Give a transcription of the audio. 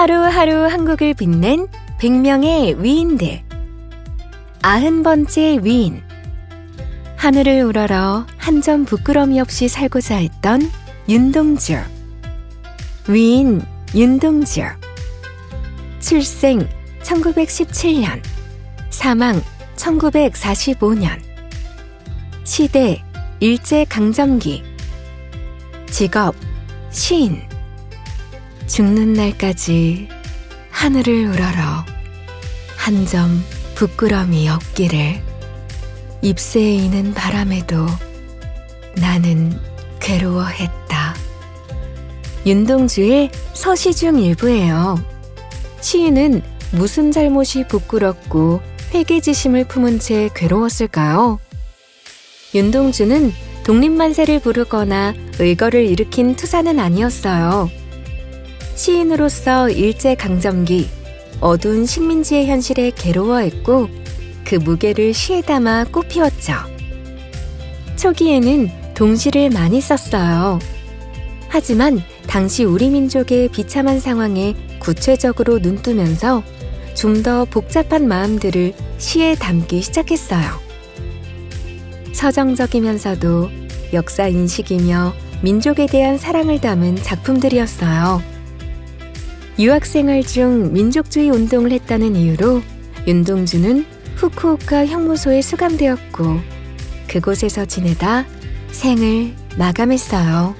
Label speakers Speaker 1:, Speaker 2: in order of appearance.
Speaker 1: 하루하루 한국을 빛낸 100명의 위인들. 아흔 번째 위인. 하늘을 우러러 한 점 부끄러움이 없이 살고자 했던 윤동주. 위인 윤동주. 출생 1917년. 사망 1945년. 시대 일제 강점기. 직업 시인. 죽는 날까지 하늘을 우러러 한 점 부끄럼이 없기를 잎새에 이는 바람에도 나는 괴로워했다. 윤동주의 서시 중 일부예요. 시인은 무슨 잘못이 부끄럽고 회개지심을 품은 채 괴로웠을까요? 윤동주는 독립만세를 부르거나 의거를 일으킨 투사는 아니었어요. 시인으로서 일제강점기 어두운 식민지의 현실에 괴로워했고 그 무게를 시에 담아 꽃피웠죠. 초기에는 동시를 많이 썼어요. 하지만 당시 우리 민족의 비참한 상황에 구체적으로 눈뜨면서 좀 더 복잡한 마음들을 시에 담기 시작했어요. 서정적이면서도 역사 인식이며 민족에 대한 사랑을 담은 작품들이었어요. 유학생활 중 민족주의 운동을 했다는 이유로 윤동주는 후쿠오카 형무소에 수감되었고 그곳에서 지내다 생을 마감했어요.